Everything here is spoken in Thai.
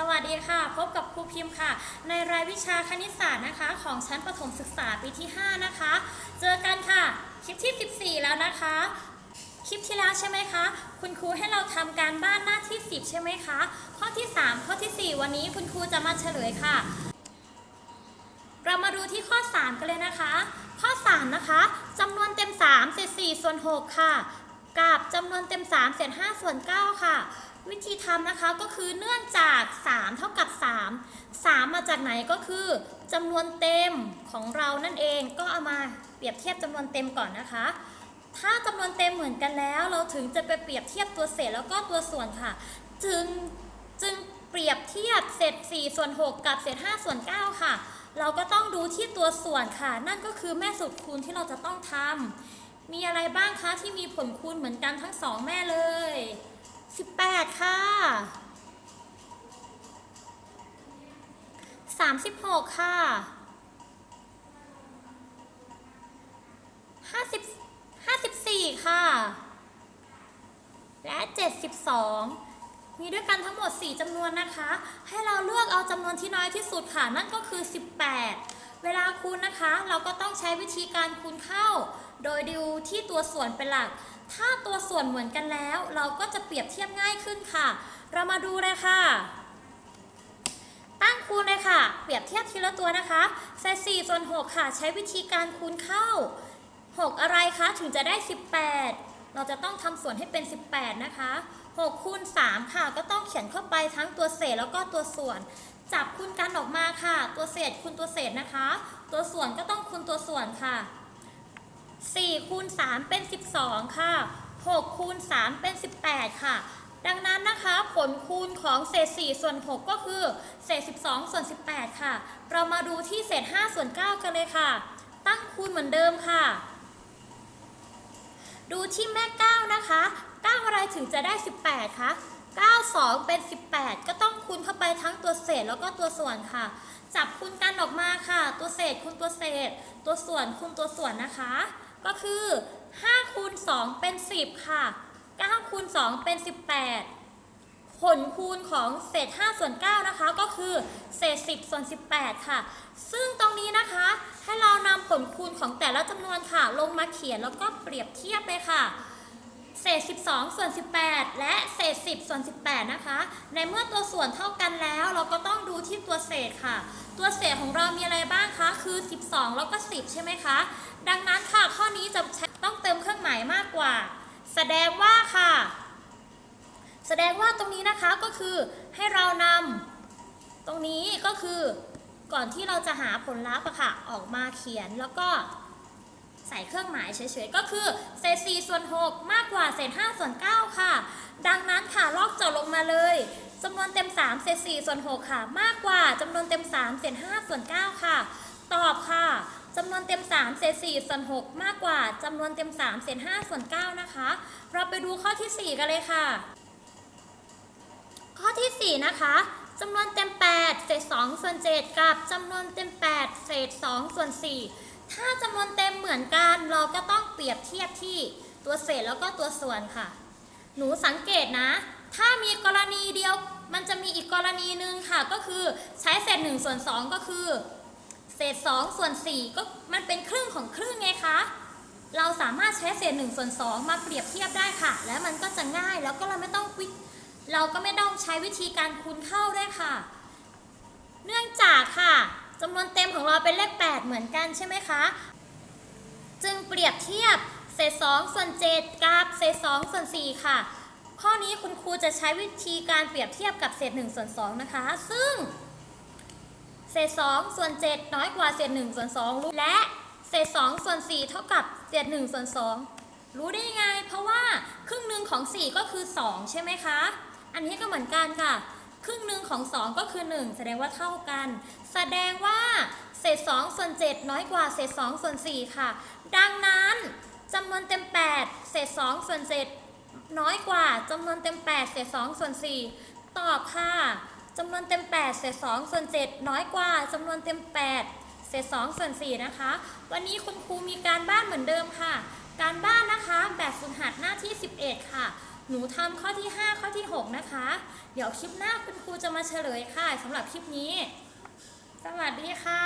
สวัสดีค่ะ พบกับครูพิมพ์ค่ะ ในรายวิชาคณิตศาสตร์นะคะ ของชั้นประถมศึกษาปีที่ 5 นะคะ เจอกันค่ะ คลิปที่ 14 แล้วนะคะ คลิปที่แล้วใช่ไหมคะ คุณครูให้เราทำการบ้านหน้าที่ 10 ใช่ไหมคะ ข้อที่ 3 ข้อทีสี่ 4 วันนี้คุณครูจะมาเฉลยค่ะ เรามาดูที่ข้อ 3 กันเลยนะคะ ข้อ 3 นะคะจำนวนเต็ม3เศษ4ส่วน 6 ค่ะ กับจำนวนเต็ม3เศษ5ส่วน 9 ค่ะ วิธีทำนะคะก็คือเนื่องจาก 3 เท่ากับ 3 3 มาจากไหนก็คือจำนวนเต็มของเรานั่นเองก็เอามาเปรียบเทียบจำนวนเต็มก่อนนะคะ ถ้าจำนวนเต็มเหมือนกันแล้ว เราถึงจะไปเปรียบเทียบตัวเศษแล้วก็ตัวส่วนค่ะ จึงจึงเปรียบเทียบเศษ4ส่วน6กับเศษ5ส่วน9ค่ะ เราก็ต้องดูที่ตัวส่วนค่ะ นั่นก็คือแม่สูตรคูณที่เราจะต้องทำมีอะไรบ้างคะที่มีผลคูณเหมือนกันทั้งสองแม่เลย 18ค่ะ36ค่ะ50 54ค่ะ และ72มีด้วยกันทั้งหมด 4จำนวนนะคะ ให้เราเลือกเอาจำนวนที่น้อยที่สุดค่ะ นั่นก็คือ 18 เวลาคูณนะคะ เราก็ต้องใช้วิธีการคูณเข้า โดยดูที่ตัวส่วนเป็นหลัก ถ้าตัวส่วนเหมือนกันแล้ว เราก็จะเปรียบเทียบง่ายขึ้นค่ะ เรามาดูเลยค่ะ ตั้งคูณเลยค่ะ เปรียบเทียบทีละตัวนะคะเศษ4ส่วน6ค่ะ ใช้วิธีการคูณเข้า6อะไรคะถึงจะได้18เราจะต้องทำส่วนให้เป็น 18 นะคะ6คูณ3ค่ะ ก็ต้องเขียนเข้าไปทั้งตัวเศษแล้วก็ตัวส่วน จับคูณกันออกมาค่ะ ตัวเศษคูณตัวเศษนะคะ ตัวส่วนก็ต้องคูณตัวส่วนค่ะ 4คูณ3เป็น 12 ค่ะ6คูณ3เป็น 18 ค่ะ ดังนั้นนะคะผลคูณของเศษ 4 ส่วน 6 ก็คือ เศษ 12 ส่วน 18 ค่ะ เรามาดูที่เศษ 5 ส่วน 9 กันเลยค่ะ ตั้งคูณเหมือนเดิมค่ะ ดูที่แม่ 9 นะคะ 9 อะไรถึงจะได้ 18 คะ9 2 เป็น 18 ก็ต้องคูณเข้าไปทั้งตัวเศษแล้วก็ตัวส่วนค่ะ จับคูณกันออกมาค่ะ ตัวเศษคูณตัวเศษ ตัวส่วนคูณตัวส่วนนะคะ ก็คือ5คูณ2เป็น 10 ค่ะ9คูณ2เป็น 18 ผลคูณของเศษ5ส่วน9นะคะ ก็คือเศษ 10ส่วน18 ค่ะ ซึ่งตรงนี้นะคะ ให้เรานำผลคูณของแต่ละจำนวนค่ะ ลงมาเขียนแล้วก็เปรียบเทียบเลยค่ะ เศษ 12 ส่วน 18 และเศษ 10 ส่วน 18 นะคะ ในเมื่อตัวส่วนเท่ากันแล้ว เราก็ต้องดูที่ตัวเศษค่ะ ตัวเศษของเรามีอะไรบ้างคะ คือ 12 แล้วก็ 10 ใช่ไหมคะ ดังนั้นค่ะ ข้อนี้จะต้องเติมเครื่องหมายมากกว่า แสดงว่าค่ะ แสดงว่าตรงนี้นะคะก็คือให้เรานำตรงนี้ก็คือก่อนที่เราจะหาผลลัพธ์อะค่ะ ออกมาเขียนแล้วก็ ใส่เครื่องหมายเฉยๆ ก็คือเศษ4ส่วน 6 มากกว่าเศษ5ส่วน 9 ค่ะ ดังนั้นค่ะลอกโจทย์ลงมาเลยจำนวนเต็ม 3 เศษ4ส่วน 6 ค่ะ มากกว่าจำนวนเต็ม 3 เศษ5ส่วน 9 ค่ะ ตอบค่ะจำนวนเต็ม 3 เศษ4ส่วน 6 มากกว่าจำนวนเต็ม 3 เศษ5ส่วน 9 นะคะ เราไปดูข้อทีสี่4 กันเลยค่ะ ข้อที่ 4 นะคะจำนวนเต็ม 8 เศษ2ส่วน 7 กับจำนวนเต็ม 8 เศษ2ส่วน 4 ถ้าจำนวนเต็มเหมือนกัน เราก็ต้องเปรียบเทียบที่ตัวเศษแล้วก็ตัวส่วนค่ะ หนูสังเกตนะ ถ้ามีกรณีเดียว มันจะมีอีกกรณีหนึ่งค่ะ ก็คือใช้เศษ1ส่วน2ก็คือ เศษ2ส่วน4ก็มันเป็นครึ่งของครึ่งไงคะเราสามารถใช้เศษ1ส่วน2มาเปรียบเทียบได้ค่ะ แล้วมันก็จะง่ายแล้วก็เราไม่ต้องวิเราก็ไม่ต้องใช้วิธีการคูณเข้าด้วยค่ะ เนื่องจากค่ะ จำนวนเต็มของเราเป็นเลข 8 เหมือนกันใช่ไหมคะ จึงเปรียบเทียบเศษ2ส่วน7กับเศษ2ส่วน4ค่ะ ข้อนี้คุณครูจะใช้วิธีการเปรียบเทียบกับเศษ1ส่วน2นะคะ ซึ่ง เศษ2ส่วน7น้อยกว่าเศษ1ส่วน2รู้และเศษ2ส่วน4เท่ากับเศษ1ส่วน2รู้ได้ยังไง เพราะว่าครึ่งหนึ่งของ 4 ก็คือ 2 ใช่ไหมคะ อันนี้ก็เหมือนกันค่ะ ครึ่งหนึ่งของ 2 ก็คือ 1 แสดงว่าเท่ากัน แสดงว่าเศษ2ส่วน7น้อยกว่าเศษ2ส่วน4ค่ะ ดังนั้นจำนวนเต็ม 8 เศษ2ส่วน7น้อยกว่าจำนวนเต็ม 8 เศษ2ส่วน4ตอบค่ะจำนวนเต็ม 8 เศษ2ส่วน7น้อยกว่าจำนวนเต็ม 8 เศษ2ส่วน4นะคะ วันนี้คุณครูมีการบ้านเหมือนเดิมค่ะ การบ้านนะคะแบบฝึกหัดหน้าที่ 11 ค่ะ หนูทำข้อที่ 5 ข้อที่ 6 นะคะ เดี๋ยวคลิปหน้าคุณครูจะมาเฉลยค่ะสำหรับคลิปนี้ สวัสดีค่ะ